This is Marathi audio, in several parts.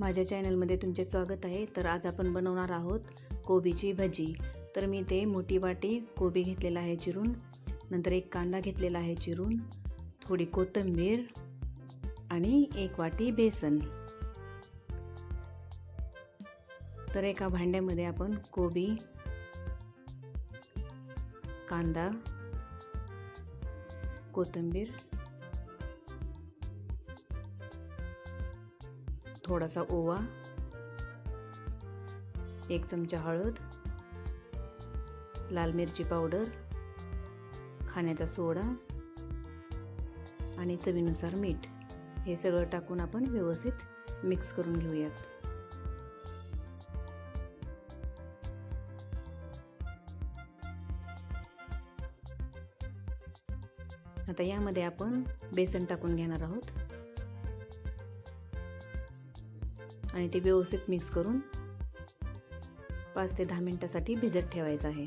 माझ्या चॅनलमध्ये तुमचे स्वागत आहे. तर आज आपण बनवणार आहोत कोबीची भजी. तर मी ते मोठी वाटी कोबी घेतलेला आहे चिरून नंतर एक कांदा घेतलेला आहे चिरून थोडी कोथिंबीर आणि एक वाटी बेसन. तर एका भांड्यामध्ये आपण कोबी कांदा कोथिंबीर थोडासा ओवा एक चमचा हळद लाल मिरची पावडर खाण्याचा सोडा आणि चवीनुसार मीठ. हे सगळं टाकून आपण व्यवस्थित मिक्स करून घेऊयात. आता यामध्ये आपण बेसन टाकून घेणार आहोत. आणि ते व्यवस्थित मिक्स करून पाच ते दहा मिनटासाठी भिजत ठेवायचं आहे.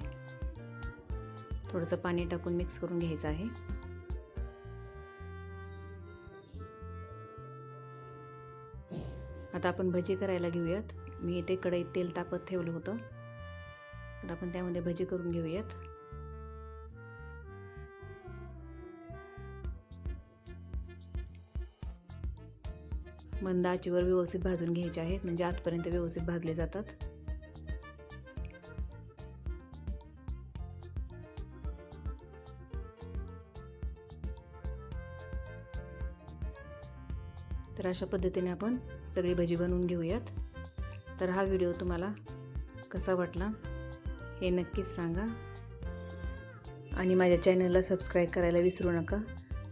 थोडंसं पाणी टाकून मिक्स करून घ्यायचं आहे. आता आपण भजी करायला घेऊयात. मी इथे कढईत तेल तापत ठेवलं होतं. तर आपण त्यामध्ये भजी करून घेऊयात. मंद व्यवस्थित भाजून घ्यायचे आहेत म्हणजे आतपर्यंत व्यवस्थित भाजले जातात. तर अशा पद्धतीने आपण सगळी भजी बनवून घेऊयात. तर हा व्हिडिओ तुम्हाला कसा वाटला हे नक्कीच सांगा. आणि माझ्या चॅनलला सबस्क्राईब करायला विसरू नका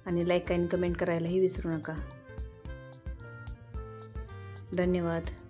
आणि लाईक आणि कमेंट करायलाही विसरू नका. धन्यवाद.